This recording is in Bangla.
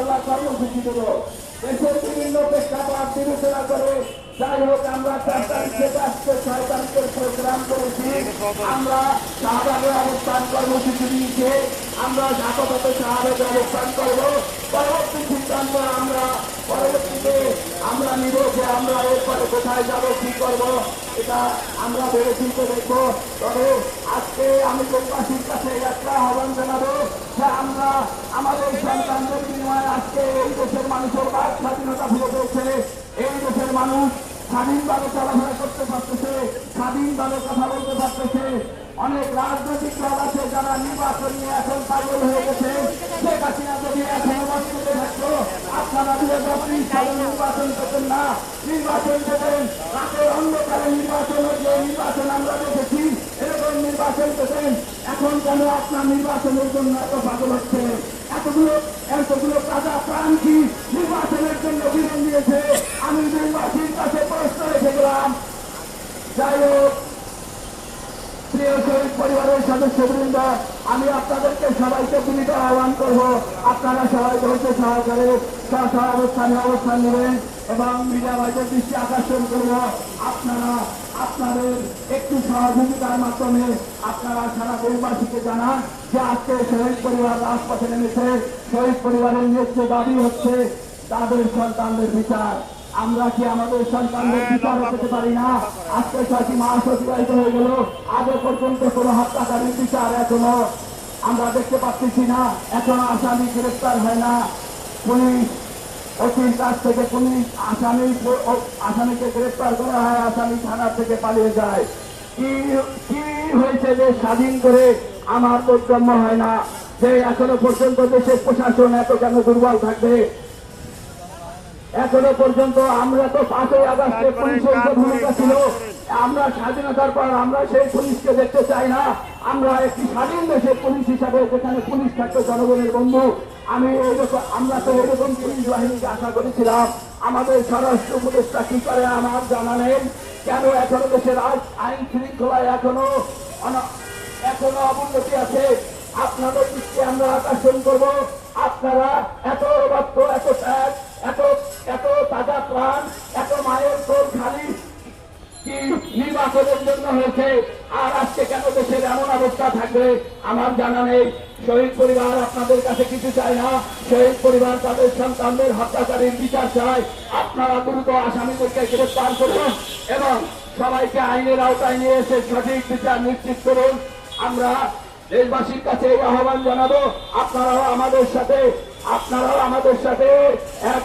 ইনশাল্লাহ কর্মসূচি দেব দেশের বিভিন্ন প্রেক্ষাপট বিবেচনা করে যাই হোক আমরা চার তারিখে আজকে ছয় তারিখের প্রোগ্রাম করেছি আমরা শাহবাগে অবস্থান কর্মসূচি দিয়েছে আমরা আপাতত শাহবাগে অবস্থান করব পরবর্তী সিদ্ধান্ত আমরা পরবর্তীতে আমরা নিব যে আমরা এরপরে কোথায় যাব কি করব এটা আমরা ভেবে চিন্তে দেখব তবে আজকে আমি দেশবাসীর কাছে একটা আহ্বান জানাব। আমরা আমাদের সন্তানদের বিনিময়ে আজকে এই দেশের মানুষের বাক স্বাধীনতা ফিরে পেয়েছে এই দেশের মানুষ স্বাধীনভাবে চলাফেরা করতে পারতেছে, স্বাধীনভাবে কথা বলতে পারতেছে। অনেক রাজনৈতিক দল আছে যারা নির্বাচন নিয়ে এখন পাগল হয়ে গেছে। শেখ হাসিনা যদি এখনও বছরে থাকতো, আপনারা দুই হাজার ত্রিশ সালে নির্বাচন করতেন না, নির্বাচন করতেন রাতের অন্ধকারে নির্বাচন যে নির্বাচন আমরা দেখেছি এরকম নির্বাচন করতেন এখন কেন আপনার নির্বাচনের জন্য এত পাগল হচ্ছে এতগুলো এতগুলো তাজা প্রাণ কি নির্বাচনের জন্য বিরোধ দিয়েছে। আমি নির্বাচীর কাছে প্রশ্ন রেখে যাই হোক, প্রিয় শহীদ পরিবারের সদস্যবৃন্দ, আমি আপনাদেরকে সবাইকে বিনীত আহ্বান করব। আপনারা সবাই ধৈর্য সহকারে অবস্থানে অবস্থান নেবেন এবং মিডিয়া ভাইদের দৃষ্টি আকর্ষণ করব। আপনারা আপনাদের একটু সহযোগিতার মাধ্যমে আপনারা সারা দেশবাসীকে জানান যে আজকে শহীদ পরিবার রাজপথে নেমেছে। শহীদ পরিবারের ন্যায্য দাবি হচ্ছে তাদের সন্তানদের বিচার। আমরা কি আমাদের সন্তানদের বিচার করতে পারি না? আজকে ছয়টি মাস অতিবাহিত হয়ে গেল। আগে পর্যন্ত কোনো হত্যাকারীর বিচার এখনও আমরা দেখতে পাচ্ছি না। এখনও আসামি গ্রেফতার হয় না। পুলিশ অতির কাছ থেকে পুলিশ আসামি আসামিকে গ্রেফতার করা হয় আসামি থানা থেকে পালিয়ে যায়। কি কি হয়েছে যে স্বাধীন করে আমার বোধগম্য হয় না? যে এখনও পর্যন্ত দেশের প্রশাসন এত কেন দুর্বল থাকবে? এখনও পর্যন্ত আমরা তো পাঁচই আগস্টে পুলিশের ভূমিকা ছিল আমরা স্বাধীনতার পর আমরা সেই পুলিশকে দেখতে চাই না। আমরা একটি স্বাধীন দেশের পুলিশ হিসাবে যেখানে পুলিশ থাকতো জনগণের বন্ধু, আমি এইরকম আমরা তো এরকম পুলিশ বাহিনীকে আশা করেছিলাম। আমাদের স্বরাষ্ট্র উপদেষ্টা কি করে আমার জানা নেই। কেন এখনও দেশের আইন- শৃঙ্খলায় এখনও এখনও অবনতি আছে? আপনাদের দৃষ্টি আমরা আকর্ষণ করব। আপনারা নির্বাচনের জন্য হয়েছে। আর আজকে কেন দেশের এমন অবস্থা থাকবে? আমার জানা নেই। শহীদ পরিবার আপনাদের কাছে কিছু চায় না। শহীদ পরিবার, তাদের সন্তানদের বিচার চায়। আপনারা দ্রুত আসামিদেরকে গ্রেফতার করুন এবং সবাইকে আইনের আওতায় নিয়ে এসে সঠিক বিচার নিশ্চিত করুন। আমরা দেশবাসীর কাছে এই আহ্বান জানাব। আপনারাও আমাদের সাথে, আপনারাও আমাদের সাথে এক